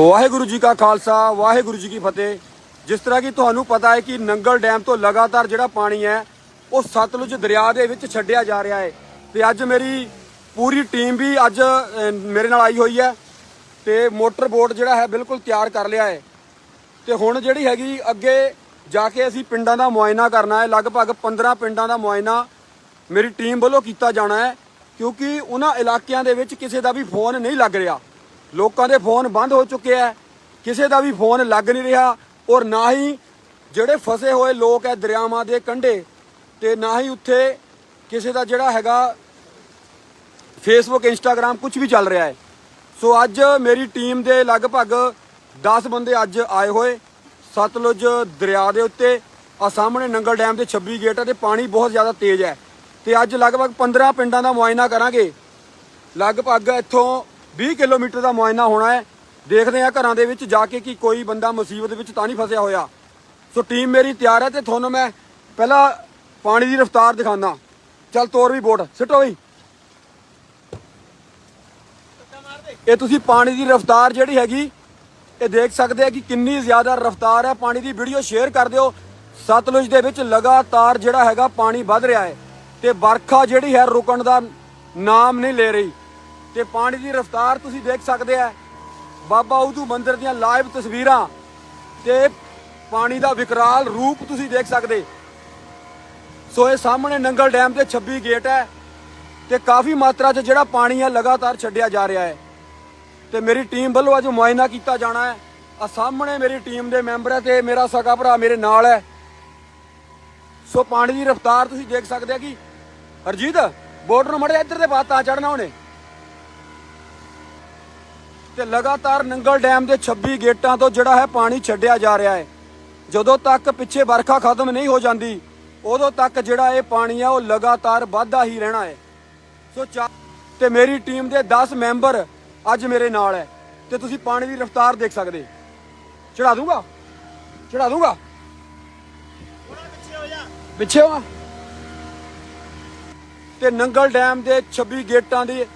ਵਾਹਿਗੁਰੂ ਜੀ ਕਾ ਖਾਲਸਾ, ਵਾਹਿਗੁਰੂ ਜੀ ਕੀ ਫਤਿਹ। ਜਿਸ ਤਰ੍ਹਾਂ ਕਿ ਤੁਹਾਨੂੰ ਪਤਾ ਹੈ ਕਿ ਨੰਗਲ ਡੈਮ ਤੋਂ ਲਗਾਤਾਰ ਜਿਹੜਾ ਪਾਣੀ ਹੈ, ਉਹ ਸਤਲੁਜ ਦਰਿਆ ਦੇ ਵਿੱਚ ਛੱਡਿਆ ਜਾ ਰਿਹਾ ਹੈ। ਤੇ ਅੱਜ ਮੇਰੀ ਪੂਰੀ ਟੀਮ ਵੀ ਅੱਜ ਮੇਰੇ ਨਾਲ ਆਈ ਹੋਈ ਹੈ ਤੇ ਮੋਟਰ ਬੋਟ ਜਿਹੜਾ ਹੈ ਬਿਲਕੁਲ ਤਿਆਰ ਕਰ ਲਿਆ ਹੈ। ਤੇ ਹੁਣ ਜਿਹੜੀ ਹੈਗੀ ਅੱਗੇ ਜਾ ਕੇ ਅਸੀਂ ਪਿੰਡਾਂ ਦਾ ਮੁਆਇਨਾ ਕਰਨਾ ਹੈ, ਲਗਭਗ 15 ਪਿੰਡਾਂ ਦਾ ਮੁਆਇਨਾ ਮੇਰੀ ਟੀਮ ਵੱਲੋਂ ਕੀਤਾ ਜਾਣਾ ਹੈ, ਕਿਉਂਕਿ ਉਹਨਾਂ ਇਲਾਕਿਆਂ ਦੇ ਵਿੱਚ ਕਿਸੇ ਦਾ ਵੀ ਫੋਨ ਨਹੀਂ ਲੱਗ ਰਿਹਾ। ਲੋਕਾਂ ਦੇ ਫੋਨ ਬੰਦ ਹੋ ਚੁੱਕੇ ਹੈ ਕਿਸੇ ਦਾ ਵੀ ਫੋਨ ਲੱਗ ਨਹੀਂ ਰਿਹਾ ਔਰ ਨਾ ਹੀ ਜਿਹੜੇ ਫਸੇ ਹੋਏ ਲੋਕ ਹੈ ਦਰਿਆਵਾਂ ਦੇ ਕੰਢੇ ਤੇ ਨਾ ਹੀ ਉੱਥੇ ਕਿਸੇ ਦਾ ਜਿਹੜਾ ਹੈਗਾ ਫੇਸਬੁੱਕ ਇੰਸਟਾਗ੍ਰam ਕੁਝ ਵੀ ਚੱਲ ਰਿਹਾ ਹੈ। ਸੋ ਅੱਜ ਮੇਰੀ ਟੀਮ ਦੇ ਲਗਭਗ 10 ਬੰਦੇ ਅੱਜ ਆਏ ਹੋਏ। ਸਤਲੁਜ ਦਰਿਆ ਦੇ ਉੱਤੇ, ਆ ਸਾਹਮਣੇ ਨੰਗਲ ਡੈਮ ਦੇ 26 ਗੇਟ ਹੈ ਤੇ ਪਾਣੀ ਬਹੁਤ ਜ਼ਿਆਦਾ ਤੇਜ਼ ਹੈ। ਤੇ ਅੱਜ ਲਗਭਗ 15 ਪਿੰਡਾਂ ਦਾ ਮੁਆਇਨਾ ਕਰਾਂਗੇ। ਲਗਭਗ ਇੱਥੋਂ 20 ਕਿਲੋਮੀਟਰ ਦਾ ਮੁਆਇਨਾ ਹੋਣਾ ਹੈ। ਦੇਖਦੇ ਆ ਘਰਾਂ ਦੇ ਵਿੱਚ ਜਾ ਕੇ ਕਿ ਕੋਈ ਬੰਦਾ ਮੁਸੀਬਤ ਵਿੱਚ ਤਾਂ ਨਹੀਂ ਫਸਿਆ ਹੋਇਆ। ਸੋ ਟੀਮ ਮੇਰੀ ਤਿਆਰ ਹੈ ਤੇ ਤੁਹਾਨੂੰ ਮੈਂ ਪਹਿਲਾਂ ਪਾਣੀ ਦੀ ਰਫ਼ਤਾਰ ਦਿਖਾਉਂਦਾ। ਚੱਲ ਤੋਰ ਵੀ ਬੋਟ। ਸਿੱਟੋ ਬਈ। ਇਹ ਤੁਸੀਂ ਪਾਣੀ ਦੀ ਰਫ਼ਤਾਰ ਜਿਹੜੀ ਹੈਗੀ, ਇਹ ਦੇਖ ਸਕਦੇ ਆ ਕਿ ਕਿੰਨੀ ਜ਼ਿਆਦਾ ਰਫ਼ਤਾਰ ਹੈ। ਪਾਣੀ ਦੀ ਵੀਡੀਓ ਸ਼ੇਅਰ ਕਰ ਦਿਓ। ਸਤਲੁਜ ਦੇ ਵਿੱਚ ਲਗਾਤਾਰ ਜਿਹੜਾ ਹੈਗਾ ਪਾਣੀ ਵੱਧ ਰਿਹਾ ਹੈ। ਤੇ ਵਰਖਾ ਜਿਹੜੀ ਹੈ ਰੁਕਣ ਦਾ ਨਾਮ ਨਹੀਂ ਲੈ ਰਹੀ। ਤੇ ਪਾਣੀ ਦੀ ਰਫ਼ਤਾਰ ਤੁਸੀਂ ਦੇਖ ਸਕਦੇ ਆ। ਬਾਬਾ ਉਦੂ ਮੰਦਿਰ ਦੀਆਂ ਲਾਈਵ ਤਸਵੀਰਾਂ ਤੇ ਪਾਣੀ ਦਾ ਵਿਕਰਾਲ ਰੂਪ ਤੁਸੀਂ ਦੇਖ ਸਕਦੇ। ਸੋ ਇਹ ਸਾਹਮਣੇ ਨੰਗਲ ਡੈਮ ਦੇ 26 ਗੇਟ ਹੈ ਤੇ ਕਾਫੀ ਮਾਤਰਾ 'ਚ ਜਿਹੜਾ ਪਾਣੀ ਹੈ ਲਗਾਤਾਰ ਛੱਡਿਆ ਜਾ ਰਿਹਾ ਹੈ। ਤੇ ਮੇਰੀ ਟੀਮ ਵੱਲੋਂ ਅੱਜ ਮੁਆਇਨਾ ਕੀਤਾ ਜਾਣਾ ਹੈ। ਆ ਸਾਹਮਣੇ ਮੇਰੀ ਟੀਮ ਦੇ ਮੈਂਬਰ ਹੈ ਤੇ ਮੇਰਾ ਸਕਾ ਭਰਾ ਮੇਰੇ ਨਾਲ ਹੈ। ਸੋ ਪਾਣੀ ਦੀ ਰਫ਼ਤਾਰ ਤੁਸੀਂ ਦੇਖ ਸਕਦੇ ਆ ਕਿ ਹਰਜੀਤ ਬੋਰਡਰ ਨੂੰ ਮੜੇ ਇੱਧਰ ਦੇ ਬਾਅਦ ਤਾਂ ਚੜਨਾ ਉਹਨੇ ਤੇ ਲਗਾਤਾਰ ਨੰਗਲ ਡੈਮ ਦੇ 26 ਗੇਟਾਂ ਤੋਂ ਜਿਹੜਾ ਹੈ ਪਾਣੀ ਛੱਡਿਆ ਜਾ ਰਿਹਾ ਹੈ। ਜਦੋਂ ਤੱਕ ਪਿੱਛੇ ਵਰਖਾ ਖਤਮ ਨਹੀਂ ਹੋ ਜਾਂਦੀ, ਉਦੋਂ ਤੱਕ ਜਿਹੜਾ ਇਹ ਪਾਣੀ ਹੈ ਉਹ ਲਗਾਤਾਰ ਵੱਧਦਾ ਹੀ ਰਹਿਣਾ ਹੈ। ਸੋ ਚਾ- ਤੇ ਮੇਰੀ ਟੀਮ ਦੇ 10 ਮੈਂਬਰ ਅੱਜ ਮੇਰੇ ਨਾਲ ਹੈ। ਤੇ ਤੁਸੀਂ ਪਾਣੀ ਦੀ ਰਫ਼ਤਾਰ ਦੇਖ ਸਕਦੇ। ਚੜਾ ਦੂੰਗਾ? ਚੜਾ ਦੂੰਗਾ? ਪਿੱਛੇ ਹੋ ਤੇ ਨੰਗਲ ਡੈਮ ਦੇ 26 ਗੇਟਾਂ ਦੇ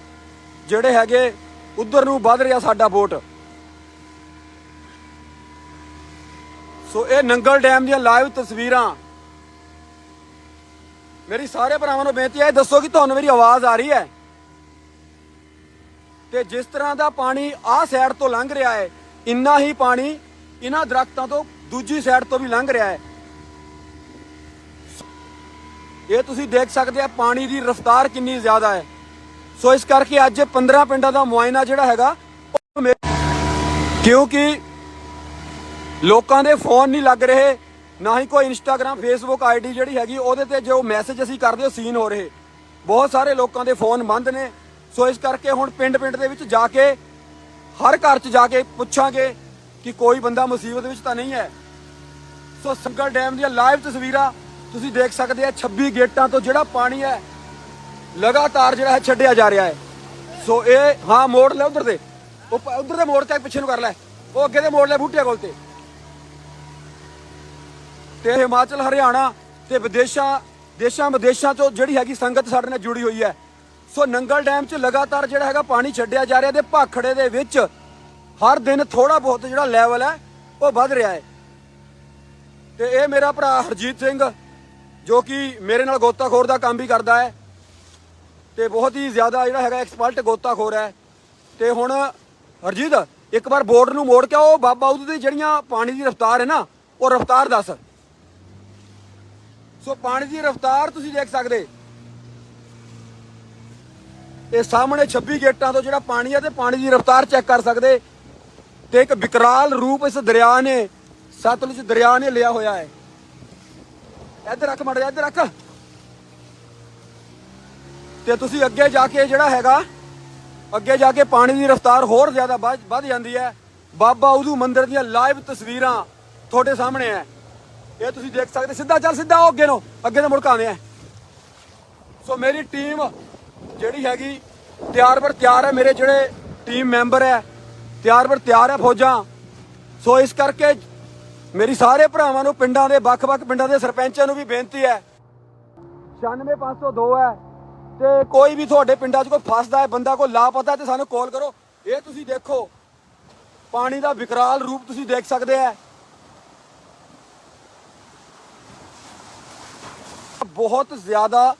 ਜਿਹੜੇ ਹੈਗੇ ਉਧਰ ਨੂੰ ਵੱਧ ਰਿਹਾ ਸਾਡਾ ਬੋਟ ਸੋ ਇਹ ਨੰਗਲ ਡੈਮ ਦੀਆਂ ਲਾਈਵ ਤਸਵੀਰਾਂ। ਮੇਰੀ ਸਾਰੇ ਭਰਾਵਾਂ ਨੂੰ ਬੇਨਤੀ ਹੈ, ਇਹ ਦੱਸੋ ਕਿ ਤੁਹਾਨੂੰ ਮੇਰੀ ਆਵਾਜ਼ ਆ ਰਹੀ ਹੈ। ਤੇ ਜਿਸ ਤਰ੍ਹਾਂ ਦਾ ਪਾਣੀ ਆਹ ਸਾਈਡ ਤੋਂ ਲੰਘ ਰਿਹਾ ਹੈ, ਇੰਨਾ ਹੀ ਪਾਣੀ ਇਹਨਾਂ ਦਰਖਤਾਂ ਤੋਂ ਦੂਜੀ ਸਾਈਡ ਤੋਂ ਵੀ ਲੰਘ ਰਿਹਾ ਹੈ। ਇਹ ਤੁਸੀਂ ਦੇਖ ਸਕਦੇ ਆ, ਪਾਣੀ ਦੀ ਰਫ਼ਤਾਰ ਕਿੰਨੀ ਜ਼ਿਆਦਾ ਹੈ। ਸੋ ਇਸ ਕਰਕੇ ਅੱਜ 15 ਪਿੰਡਾਂ ਦਾ ਮੁਆਇਨਾ ਜਿਹੜਾ ਹੈਗਾ ਕਿਉਂਕਿ ਲੋਕਾਂ ਦੇ ਫੋਨ ਨਹੀਂ ਲੱਗ ਰਹੇ, ਨਾ ਹੀ ਕੋਈ ਇੰਸਟਾਗ੍ਰam ਫੇਸਬੁੱਕ ਆਈਡੀ ਜਿਹੜੀ ਹੈਗੀ, ਉਹਦੇ ਤੇ ਜੋ ਮੈਸੇਜ ਅਸੀਂ ਕਰਦੇ ਹੋ ਸੀਨ ਹੋ ਰਹੇ। ਬਹੁਤ ਸਾਰੇ ਲੋਕਾਂ ਦੇ ਫੋਨ ਬੰਦ ਨੇ। ਸੋ ਇਸ ਕਰਕੇ ਹੁਣ ਪਿੰਡ-ਪਿੰਡ ਦੇ ਵਿੱਚ ਜਾ ਕੇ, ਹਰ ਘਰ 'ਚ ਜਾ ਕੇ ਪੁੱਛਾਂਗੇ ਕਿ ਕੋਈ ਬੰਦਾ ਮੁਸੀਬਤ ਵਿੱਚ ਤਾਂ ਨਹੀਂ ਹੈ। ਸੋ ਸੰਗਲ ਡੈਮ ਦੀਆਂ ਲਾਈਵ ਤਸਵੀਰਾਂ ਤੁਸੀਂ ਦੇਖ ਸਕਦੇ ਆ 26 ਗੇਟਾਂ ਤੋਂ ਜਿਹੜਾ ਪਾਣੀ ਹੈ ਲਗਾਤਾਰ ਜਿਹੜਾ ਹੈ ਛੱਡਿਆ ਜਾ ਰਿਹਾ ਹੈ। ਸੋ ਇਹ, ਹਾਂ, ਮੋੜ ਲੈ ਉਧਰ ਦੇ। ਉਹ ਪ- ਉਧਰ ਦੇ ਮੋੜ ਤੇ ਪਿੱਛੇ ਨੂੰ ਕਰ ਲੈ। ਉਹ ਅੱਗੇ ਦੇ ਮੋੜ ਲੈ ਬੂਟੇ ਕੋਲ ਤੇ। ਤੇ ਹਿਮਾਚਲ, ਹਰਿਆਣਾ ਤੇ ਵਿਦੇਸ਼ਾਂ, ਦੇਸ਼ਾਂ ਵਿਦੇਸ਼ਾਂ ਤੋਂ ਜਿਹੜੀ ਹੈਗੀ ਸੰਗਤ ਸਾਡੇ ਨਾਲ ਜੁੜੀ ਹੋਈ ਹੈ। ਸੋ ਨੰਗਲ ਡੈਮ 'ਚ ਲਗਾਤਾਰ ਜਿਹੜਾ ਹੈਗਾ ਪਾਣੀ ਛੱਡਿਆ ਜਾ ਰਿਹਾ ਤੇ ਭਾਖੜੇ ਦੇ ਵਿੱਚ ਹਰ ਦਿਨ ਥੋੜਾ ਬਹੁਤ ਜਿਹੜਾ ਲੈਵਲ ਹੈ, ਉਹ ਵੱਧ ਰਿਹਾ ਹੈ। ਤੇ ਇਹ ਮੇਰਾ ਭਰਾ ਹਰਜੀਤ ਸਿੰਘ, ਜੋ ਕਿ ਮੇਰੇ ਨਾਲ ਗੋਤਾਖੋਰ ਦਾ ਕੰਮ ਵੀ ਕਰਦਾ ਹੈ। ਤੇ ਬਹੁਤ ਹੀ ਜ਼ਿਆਦਾ ਜਿਹੜਾ ਹੈਗਾ ਐਕਸਪਰਟ ਗੋਤਾਖੋਰ ਹੈ। ਤੇ ਹੁਣ ਹਰਜੀਤ, ਇੱਕ ਵਾਰ ਬੋਰਡ ਨੂੰ ਮੋੜ ਕੇ ਉਹ ਬਾਬਾ ਉਹਦੀ ਦੀ ਜਿਹੜੀਆਂ ਪਾਣੀ ਦੀ ਰਫ਼ਤਾਰ ਹੈ ਨਾ, ਉਹ ਰਫ਼ਤਾਰ ਦੱਸ। ਸੋ ਪਾਣੀ ਦੀ ਰਫ਼ਤਾਰ ਤੁਸੀਂ ਦੇਖ ਸਕਦੇ। ਇਹ ਸਾਹਮਣੇ 26 ਗੇਟਾਂ ਤੋਂ ਜਿਹੜਾ ਪਾਣੀ ਹੈ ਤੇ ਪਾਣੀ ਦੀ ਰਫ਼ਤਾਰ ਚੈੱਕ ਕਰ ਸਕਦੇ। ਤੇ ਇੱਕ ਵਿਕਰਾਲ ਰੂਪ ਇਸ ਦਰਿਆ ਨੇ, ਸਤਲੁਜ ਦਰਿਆ ਨੇ ਲਿਆ ਹੋਇਆ ਹੈ। ਇੱਧਰ ਰੱਖ ਮੜ ਇੱਧਰ ਰੱਖ। ਤੇ ਤੁਸੀਂ ਅੱਗੇ ਜਾ ਕੇ ਜਿਹੜਾ ਹੈਗਾ, ਅੱਗੇ ਜਾ ਕੇ ਪਾਣੀ ਦੀ ਰਫ਼ਤਾਰ ਹੋਰ ਜ਼ਿਆਦਾ ਵੱਧ ਵੱਧ ਜਾਂਦੀ ਹੈ। ਬਾਬਾ ਉਦੂ ਮੰਦਿਰ ਦੀਆਂ ਲਾਈਵ ਤਸਵੀਰਾਂ ਤੁਹਾਡੇ ਸਾਹਮਣੇ ਹੈ। ਇਹ ਤੁਸੀਂ ਦੇਖ ਸਕਦੇ, ਸਿੱਧਾ ਚੱਲ, ਸਿੱਧਾ ਉਹ ਅੱਗੇ ਨੂੰ ਅੱਗੇ ਨੂੰ ਮੁੜਕਾਉਂਦੇ ਆ ਸੋ ਮੇਰੀ ਟੀਮ ਜਿਹੜੀ ਹੈਗੀ, ਤਿਆਰ ਪਰ ਤਿਆਰ ਹੈ, ਮੇਰੇ ਜਿਹੜੇ ਟੀਮ ਮੈਂਬਰ ਹੈ, ਤਿਆਰ ਪਰ ਤਿਆਰ ਹੈ ਫੌਜਾਂ। ਸੋ ਇਸ ਕਰਕੇ ਮੇਰੀ ਸਾਰੇ ਭਰਾਵਾਂ ਨੂੰ, ਪਿੰਡਾਂ ਦੇ ਵੱਖ-ਵੱਖ ਪਿੰਡਾਂ ਦੇ ਸਰਪੰਚਾਂ ਨੂੰ ਵੀ ਬੇਨਤੀ ਹੈ। 96502 ਹੈ। ਤੇ ਕੋਈ ਵੀ ਤੁਹਾਡੇ ਪਿੰਡਾਂ 'ਚ ਕੋਈ ਫਸਦਾ ਹੈ, ਬੰਦਾ ਕੋਈ ਲਾਪਤਾ ਹੈ ਤੇ ਸਾਨੂੰ ਕਾਲ ਕਰੋ। ਇਹ ਤੁਸੀਂ ਦੇਖੋ, ਪਾਣੀ ਦਾ ਵਿਕਰਾਲ ਰੂਪ ਤੁਸੀਂ ਦੇਖ ਸਕਦੇ ਆ ਬਹੁਤ ਜ਼ਿਆਦਾ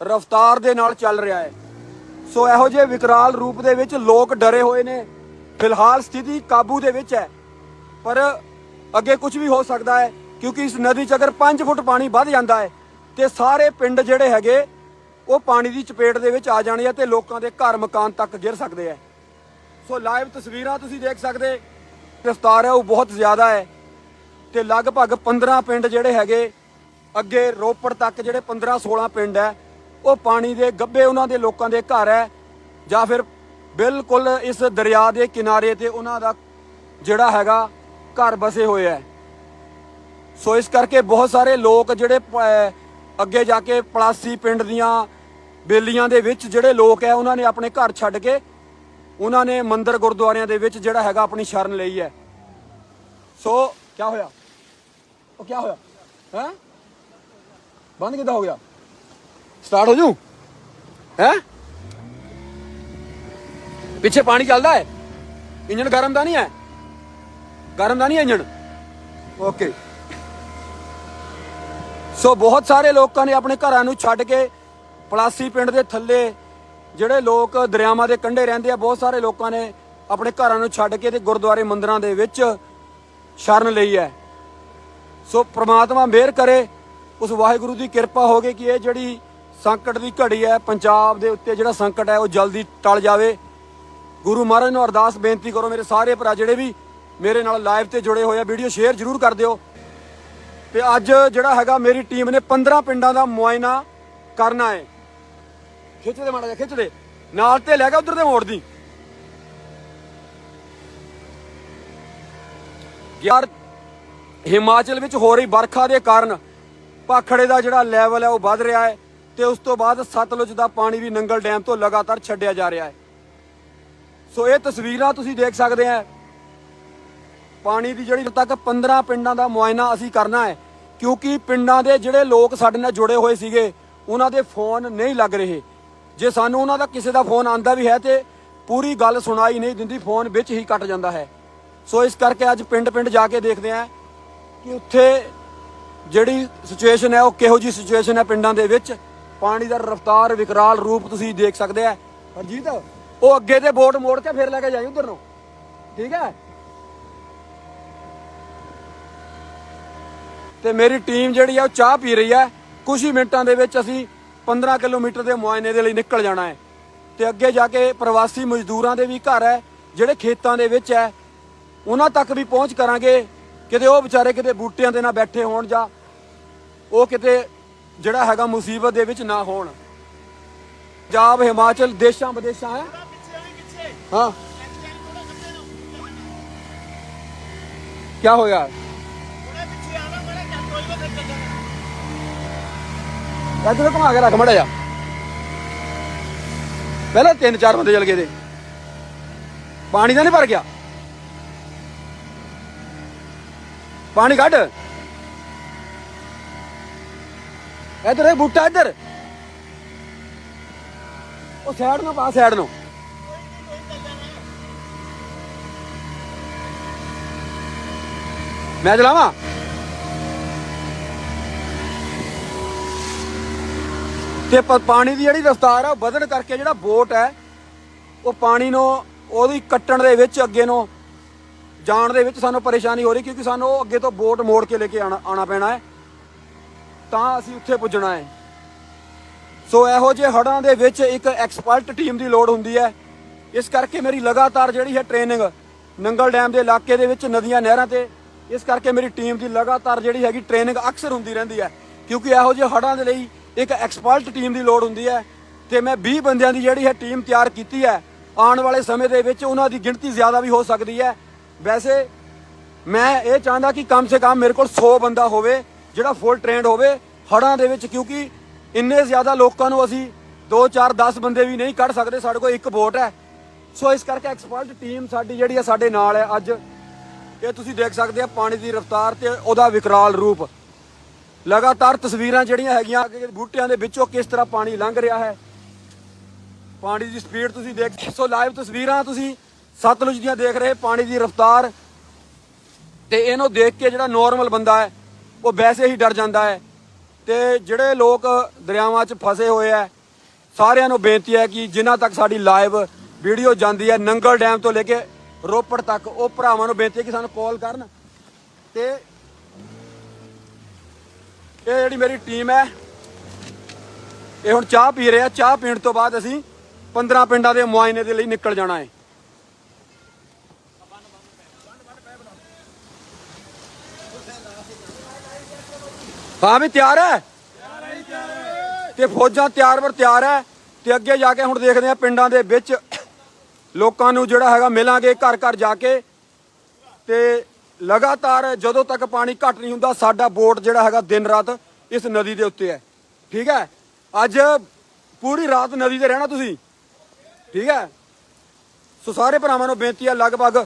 ਰਫ਼ਤਾਰ ਦੇ ਨਾਲ ਚੱਲ ਰਿਹਾ ਹੈ। ਸੋ ਇਹੋ ਜਿਹੇ ਵਿਕਰਾਲ ਰੂਪ ਦੇ ਵਿੱਚ ਲੋਕ ਡਰੇ ਹੋਏ ਨੇ। ਫਿਲਹਾਲ ਸਥਿਤੀ ਕਾਬੂ ਦੇ ਵਿੱਚ ਹੈ। ਪਰ ਅੱਗੇ ਕੁਝ ਵੀ ਹੋ ਸਕਦਾ ਹੈ, ਕਿਉਂਕਿ ਇਸ ਨਦੀ 'ਚ ਅਗਰ 5 ਫੁੱਟ ਪਾਣੀ ਵੱਧ ਜਾਂਦਾ ਹੈ, ਤੇ ਸਾਰੇ ਪਿੰਡ ਜਿਹੜੇ ਹੈਗੇ ਉਹ ਪਾਣੀ ਦੀ ਚਪੇਟ ਦੇ ਵਿੱਚ ਆ ਜਾਣੇ ਆ ਤੇ ਲੋਕਾਂ ਦੇ ਘਰ ਮਕਾਨ ਤੱਕ ਗਿਰ ਸਕਦੇ ਆ ਸੋ ਲਾਈਵ ਤਸਵੀਰਾਂ ਤੁਸੀਂ ਦੇਖ ਸਕਦੇ, ਰਫ਼ਤਾਰ ਹੈ, ਉਹ ਬਹੁਤ ਜ਼ਿਆਦਾ ਹੈ ਤੇ ਲਗਭਗ 15 ਪਿੰਡ ਜਿਹੜੇ ਹੈਗੇ, ਅੱਗੇ ਰੋਪੜ ਤੱਕ ਜਿਹੜੇ 15 16 ਪਿੰਡ ਹੈ, ਉਹ ਪਾਣੀ ਦੇ ਗੱਬੇ ਉਹਨਾਂ ਦੇ ਲੋਕਾਂ ਦੇ ਘਰ ਹੈ ਜਾਂ ਫਿਰ ਬਿਲਕੁਲ ਇਸ ਦਰਿਆ ਦੇ ਕਿਨਾਰੇ ਤੇ ਉਹਨਾਂ ਦਾ ਜਿਹੜਾ ਹੈਗਾ ਘਰ ਬਸੇ ਹੋਏ ਹੈ। ਸੋ ਇਸ ਕਰਕੇ ਬਹੁਤ ਸਾਰੇ ਲੋਕ ਜਿਹੜੇ ਪ- ਅੱਗੇ ਜਾ ਕੇ ਪਲਾਸੀ ਪਿੰਡ ਦੀਆਂ ਬੇਲੀਆਂ ਦੇ ਵਿੱਚ ਜਿਹੜੇ ਲੋਕ ਹੈ ਉਹਨਾਂ ਨੇ ਆਪਣੇ ਘਰ ਛੱਡ ਕੇ ਉਹਨਾਂ ਨੇ ਮੰਦਰ ਗੁਰਦੁਆਰਿਆਂ ਦੇ ਵਿੱਚ ਜਿਹੜਾ ਹੈਗਾ ਆਪਣੀ ਸ਼ਰਨ ਲਈ ਹੈ ਸੋ ਕੀ ਹੋਇਆ? ਉਹ ਕੀ ਹੋਇਆ? ਹੈ? ਬੰਦ ਕਿੱਦਾਂ ਹੋ ਗਿਆ? ਸਟਾਰਟ ਹੋ ਜੂ? ਹੈ? ਪਿੱਛੇ ਪਾਣੀ ਚੱਲਦਾ ਹੈ ਇੰਜਨ ਗਰਮ ਦਾ ਨਹੀਂ ਹੈ ਗਰਮ ਦਾ ਨਹੀਂ ਹੈ ਇੰਜਨ ਓਕੇ। ਸੋ, ਬਹੁਤ ਸਾਰੇ ਲੋਕਾਂ ਨੇ ਆਪਣੇ ਘਰਾਂ ਨੂੰ ਛੱਡ ਕੇ ਪਲਾਸੀ ਪਿੰਡ ਦੇ ਥੱਲੇ ਜਿਹੜੇ ਲੋਕ ਦਰਿਆਵਾਂ ਦੇ ਕੰਢੇ ਰਹਿੰਦੇ ਆ, ਬਹੁਤ ਸਾਰੇ ਲੋਕਾਂ ਨੇ ਆਪਣੇ ਘਰਾਂ ਨੂੰ ਛੱਡ ਕੇ ਤੇ ਗੁਰਦੁਆਰੇ ਮੰਦਰਾਂ ਦੇ ਵਿੱਚ ਸ਼ਰਨ ਲਈ ਹੈ। ਸੋ ਪ੍ਰਮਾਤਮਾ ਮਿਹਰ ਕਰੇ, ਉਸ ਵਾਹਿਗੁਰੂ ਦੀ ਕਿਰਪਾ ਹੋਵੇ ਕਿ ਇਹ ਜਿਹੜੀ ਸੰਕਟ ਦੀ ਘੜੀ ਹੈ, ਪੰਜਾਬ ਦੇ ਉੱਤੇ ਜਿਹੜਾ ਸੰਕਟ ਹੈ, ਉਹ ਜਲਦੀ ਟਲ ਜਾਵੇ। ਗੁਰੂ ਮਹਾਰਾਜ ਨੂੰ ਅਰਦਾਸ, ਬੇਨਤੀ ਕਰੋ ਮੇਰੇ ਸਾਰੇ ਭਰਾ ਜਿਹੜੇ ਵੀ ਮੇਰੇ ਨਾਲ ਲਾਈਵ ਤੇ ਜੁੜੇ ਹੋਏ ਆ, ਵੀਡੀਓ ਸ਼ੇਅਰ ਜ਼ਰੂਰ ਕਰ ਦਿਓ। ਤੇ ਅੱਜ ਜਿਹੜਾ ਹੈਗਾ, ਮੇਰੀ ਟੀਮ ਨੇ 15 ਪਿੰਡਾਂ ਦਾ ਮੁਆਇਨਾ ਕਰਨਾ ਹੈ। ਖਿੱਚ ਦੇ ਮਾੜਾ ਜਿਹਾ, ਖਿੱਚ ਦੇ। ਨਾਲ ਤੇ ਲੈ ਕੇ ਉਧਰ ਦੇ ਮੋੜ ਦੀ। ਯਾਰ, ਹਿਮਾਚਲ ਵਿੱਚ ਹੋ ਰਹੀ ਵਰਖਾ ਦੇ ਕਾਰਨ ਭਾਖੜੇ ਦਾ ਜਿਹੜਾ ਲੈਵਲ ਹੈ ਉਹ ਵੱਧ ਰਿਹਾ ਹੈ ਤੇ ਉਸ ਤੋਂ ਬਾਅਦ ਸਤਲੁਜ ਦਾ ਪਾਣੀ ਵੀ ਨੰਗਲ ਡੈਮ ਤੋਂ ਲਗਾਤਾਰ ਛੱਡਿਆ ਜਾ ਰਿਹਾ ਹੈ। ਸੋ ਇਹ ਤਸਵੀਰਾਂ ਤੁਸੀਂ ਦੇਖ ਸਕਦੇ ਆ ਪਾਣੀ ਦੀ ਜਿਹੜੀ ਤੱਕ 15 ਪਿੰਡਾਂ ਦਾ ਮੁਆਇਨਾ ਅਸੀਂ ਕਰਨਾ ਹੈ, ਕਿਉਂਕਿ ਪਿੰਡਾਂ ਦੇ ਜਿਹੜੇ ਲੋਕ ਸਾਡੇ ਨਾਲ ਜੁੜੇ ਹੋਏ ਸੀਗੇ, ਉਹਨਾਂ ਦੇ ਫੋਨ ਨਹੀਂ ਲੱਗ ਰਹੇ। ਜੇ ਸਾਨੂੰ ਉਹਨਾਂ ਦਾ ਕਿਸੇ ਦਾ ਫੋਨ ਆਂਦਾ ਵੀ ਹੈ ਤੇ ਪੂਰੀ ਗੱਲ ਸੁਣਾਈ ਨਹੀਂ ਦਿੰਦੀ, ਫੋਨ ਵਿੱਚ ਹੀ ਕੱਟ ਜਾਂਦਾ ਹੈ। ਸੋ ਇਸ ਕਰਕੇ ਅੱਜ ਪਿੰਡ-ਪਿੰਡ ਜਾ ਕੇ ਦੇਖਦੇ ਆਂ ਕਿ ਉੱਥੇ ਜਿਹੜੀ ਸਿਚੁਏਸ਼ਨ ਹੈ, ਉਹ ਕਿਹੋ ਜੀ ਸਿਚੁਏਸ਼ਨ ਹੈ ਪਿੰਡਾਂ ਦੇ ਵਿੱਚ। ਪਾਣੀ ਦਾ ਰਫ਼ਤਾਰ ਵਿਕਰਾਲ ਰੂਪ ਤੁਸੀਂ ਦੇਖ ਸਕਦੇ ਆ। ਹਰਜੀਤ, ਉਹ ਅੱਗੇ ਤੇ ਬੋਟ ਮੋੜ ਕੇ ਫਿਰ ਲੈ ਕੇ ਜਾਈ ਉਧਰ ਨੂੰ। ਠੀਕ ਹੈ? ਤੇ ਮੇਰੀ ਟੀਮ ਜਿਹੜੀ ਆ, ਉਹ ਚਾਹ ਪੀ ਰਹੀ ਹੈ। ਕੁਝ ਹੀ ਮਿੰਟਾਂ ਦੇ ਵਿੱਚ ਅਸੀਂ 15 ਕਿਲੋਮੀਟਰ ਦੇ ਮੁਆਇਨੇ ਦੇ ਲਈ ਨਿਕਲ ਜਾਣਾ ਹੈ। ਤੇ ਅੱਗੇ ਜਾ ਕੇ ਪ੍ਰਵਾਸੀ ਮਜ਼ਦੂਰਾਂ ਦੇ ਵੀ ਘਰ ਹੈ, ਜਿਹੜੇ ਖੇਤਾਂ ਦੇ ਵਿੱਚ ਹੈ, ਉਹਨਾਂ ਤੱਕ ਵੀ ਪਹੁੰਚ ਕਰਾਂਗੇ। ਕਿਤੇ ਉਹ ਵਿਚਾਰੇ ਕਿਤੇ ਬੂਟਿਆਂ ਦੇ ਨਾਲ ਬੈਠੇ ਹੋਣ ਜਾਂ ਉਹ ਕਿਤੇ ਜਿਹੜਾ ਹੈਗਾ ਮੁਸੀਬਤ ਦੇ ਵਿੱਚ ਨਾ ਹੋਣ। ਪੰਜਾਬ, ਹਿਮਾਚਲ, ਦੇਸ਼ਾਂ ਵਿਦੇਸ਼ਾਂ ਹੈ। ਹਾਂ। ਕੀ ਹੋਇਆ? ਇੱਧਰ ਘੁਮਾ ਕੇ ਰੱਖ ਮੜਾ ਜਾ ਪਹਿਲਾਂ ਤਿੰਨ ਚਾਰ ਬੰਦੇ ਚਲ ਗਏ ਤੇ। ਪਾਣੀ ਤਾਂ ਨਹੀਂ ਭਰ ਗਿਆ। ਪਾਣੀ ਕੱਢ। ਇੱਧਰ ਇਹ ਬੂਟਾ ਇੱਧਰ। ਉਹ ਸਾਈਡ ਨੂੰ ਪਾ ਸਾਈਡ ਨੂੰ। ਮੈਂ ਚਲਾਵਾਂ? ਤੇ ਪ- ਪਾਣੀ ਦੀ ਜਿਹੜੀ ਰਫ਼ਤਾਰ ਆ ਉਹ ਵਧਣ ਕਰਕੇ ਜਿਹੜਾ ਬੋਟ ਹੈ, ਉਹ ਪਾਣੀ ਨੂੰ ਉਹਦੀ ਕੱਟਣ ਦੇ ਵਿੱਚ ਅੱਗੇ ਨੂੰ ਜਾਣ ਦੇ ਵਿੱਚ ਸਾਨੂੰ ਪਰੇਸ਼ਾਨੀ ਹੋ ਰਹੀ ਕਿਉਂਕਿ ਸਾਨੂੰ ਉਹ ਅੱਗੇ ਤੋਂ ਬੋਟ ਮੋੜ ਕੇ ਲੈ ਕੇ ਆਣਾ ਆਣਾ ਪੈਣਾ ਹੈ। ਤਾਂ ਅਸੀਂ ਉੱਥੇ ਪੁੱਜਣਾ ਹੈ। ਸੋ ਇਹੋ ਜਿਹੇ ਹੜਾਂ ਦੇ ਵਿੱਚ ਇੱਕ ਐਕਸਪਰਟ ਟੀਮ ਦੀ ਲੋੜ ਹੁੰਦੀ ਹੈ। ਇਸ ਕਰਕੇ ਮੇਰੀ ਲਗਾਤਾਰ ਜਿਹੜੀ ਹੈ ਟ੍ਰੇਨਿੰਗ ਨੰਗਲ ਡੈਮ ਦੇ ਇਲਾਕੇ ਦੇ ਵਿੱਚ, ਨਦੀਆਂ ਨਹਿਰਾਂ ਤੇ, ਇਸ ਕਰਕੇ ਮੇਰੀ ਟੀਮ ਦੀ ਲਗਾਤਾਰ ਜਿਹੜੀ ਹੈਗੀ ਟ੍ਰੇਨਿੰਗ ਅਕਸਰ ਹੁੰਦੀ ਰਹਿੰਦੀ ਹੈ। ਕਿਉਂਕਿ ਇਹੋ ਜਿਹੇ ਹੜਾਂ ਦੇ ਲਈ ਇੱਕ ਐਕਸਪਰਟ ਟੀਮ ਦੀ ਲੋੜ ਹੁੰਦੀ ਹੈ ਤੇ ਮੈਂ 20 ਬੰਦਿਆਂ ਦੀ ਜਿਹੜੀ ਹੈ ਟੀਮ ਤਿਆਰ ਕੀਤੀ ਹੈ, ਆਉਣ ਵਾਲੇ ਸਮੇਂ ਦੇ ਵਿੱਚ ਉਹਨਾਂ ਦੀ ਗਿਣਤੀ ਜ਼ਿਆਦਾ ਵੀ ਹੋ ਸਕਦੀ ਹੈ। ਵੈਸੇ ਮੈਂ ਇਹ ਚਾਹੁੰਦਾ ਕਿ ਕਮ ਸੇ ਕਮ ਮੇਰੇ ਕੋਲ 100 ਬੰਦਾ ਹੋਵੇ, ਜਿਹੜਾ ਫੁੱਲ ਟ੍ਰੇਨਡ ਹੋਵੇ ਹੜਾਂ ਦੇ ਵਿੱਚ, ਕਿਉਂਕਿ ਇੰਨੇ ਜ਼ਿਆਦਾ ਲੋਕਾਂ ਨੂੰ ਅਸੀਂ 2 4 10 ਬੰਦੇ ਵੀ ਨਹੀਂ ਕੱਢ ਸਕਦੇ, ਸਾਡੇ ਕੋਲ ਇੱਕ ਬੋਟ ਹੈ। ਸੋ ਇਸ ਕਰਕੇ ਐਕਸਪਰਟ ਟੀਮ ਸਾਡੀ ਜਿਹੜੀ ਹੈ ਸਾਡੇ ਨਾਲ ਹੈ। ਅੱਜ ਇਹ ਤੁਸੀਂ ਦੇਖ ਸਕਦੇ ਆ, ਪਾਣੀ ਦੀ ਰਫ਼ਤਾਰ ਤੇ ਉਹਦਾ ਵਿਕਰਾਲ ਰੂਪ। ਲਗਾਤਾਰ ਤਸਵੀਰਾਂ ਜਿਹੜੀਆਂ ਹੈਗੀਆਂ ਕਿ ਬੂਟਿਆਂ ਦੇ ਵਿੱਚੋਂ ਕਿਸ ਤਰ੍ਹਾਂ ਪਾਣੀ ਲੰਘ ਰਿਹਾ ਹੈ। ਪਾਣੀ ਦੀ ਸਪੀਡ ਤੁਸੀਂ ਦੇਖ ਸੋ ਲਾਈਵ ਤਸਵੀਰਾਂ ਤੁਸੀਂ ਸਤਲੁਜ ਦੀਆਂ ਦੇਖ ਰਹੇ ਪਾਣੀ ਦੀ ਰਫ਼ਤਾਰ ਤੇ ਇਹਨੂੰ ਦੇਖ ਕੇ ਜਿਹੜਾ ਨੋਰਮਲ ਬੰਦਾ ਹੈ, ਉਹ ਵੈਸੇ ਹੀ ਡਰ ਜਾਂਦਾ ਹੈ। ਤੇ ਜਿਹੜੇ ਲੋਕ ਦਰਿਆਵਾਂ 'ਚ ਫਸੇ ਹੋਏ ਆ ਸਾਰਿਆਂ ਨੂੰ ਬੇਨਤੀ ਹੈ ਕਿ ਜਿਨ੍ਹਾਂ ਤੱਕ ਸਾਡੀ ਲਾਈਵ ਵੀਡੀਓ ਜਾਂਦੀ ਹੈ, ਨੰਗਲ ਡੈਮ ਤੋਂ ਲੈ ਕੇ ਰੋਪੜ ਤੱਕ, ਉਹ ਭਰਾਵਾਂ ਨੂੰ ਬੇਨਤੀ ਹੈ ਕਿ ਸਾਨੂੰ ਕਾਲ ਕਰਨ ਤੇ ਇਹ ਜਿਹੜੀ ਮੇਰੀ ਟੀਮ ਹੈ, ਇਹ ਹੁਣ ਚਾਹ ਪੀ ਰਹੇ। ਆ ਚਾਹ ਪੀਣ ਤੋਂ ਬਾਅਦ ਅਸੀਂ 15 ਪਿੰਡਾਂ ਦੇ ਮੁਆਇਨੇ ਦੇ ਲਈ ਨਿਕਲ ਜਾਣਾ ਹੈ। ਹਾਂ ਵੀ ਤਿਆਰ ਹੈ? ਤੇ ਫੌਜਾਂ ਤਿਆਰ ਵਰ ਤਿਆਰ ਹੈ। ਤੇ ਅੱਗੇ ਜਾ ਕੇ ਹੁਣ ਦੇਖਦੇ ਆ ਪਿੰਡਾਂ ਦੇ ਵਿੱਚ ਲੋਕਾਂ ਨੂੰ ਜਿਹੜਾ ਹੈਗਾ ਮਿਲਾਂਗੇ ਘਰ ਘਰ ਜਾ ਕੇ। ਤੇ ਲਗਾਤਾਰ ਜਦੋਂ ਤੱਕ ਪਾਣੀ ਘਟ ਨਹੀਂ ਹੁੰਦਾ, ਸਾਡਾ ਬੋਟ ਜਿਹੜਾ ਹੈਗਾ ਦਿਨ ਰਾਤ ਇਸ ਨਦੀ ਦੇ ਉੱਤੇ ਹੈ। ਠੀਕ ਹੈ? ਅੱਜ ਪੂਰੀ ਰਾਤ ਨਦੀ ਤੇ ਰਹਿਣਾ ਤੁਸੀਂ। ਠੀਕ ਹੈ? ਸੋ ਸਾਰੇ ਭਰਾਵਾਂ ਨੂੰ ਬੇਨਤੀ ਹੈ, ਲਗਭਗ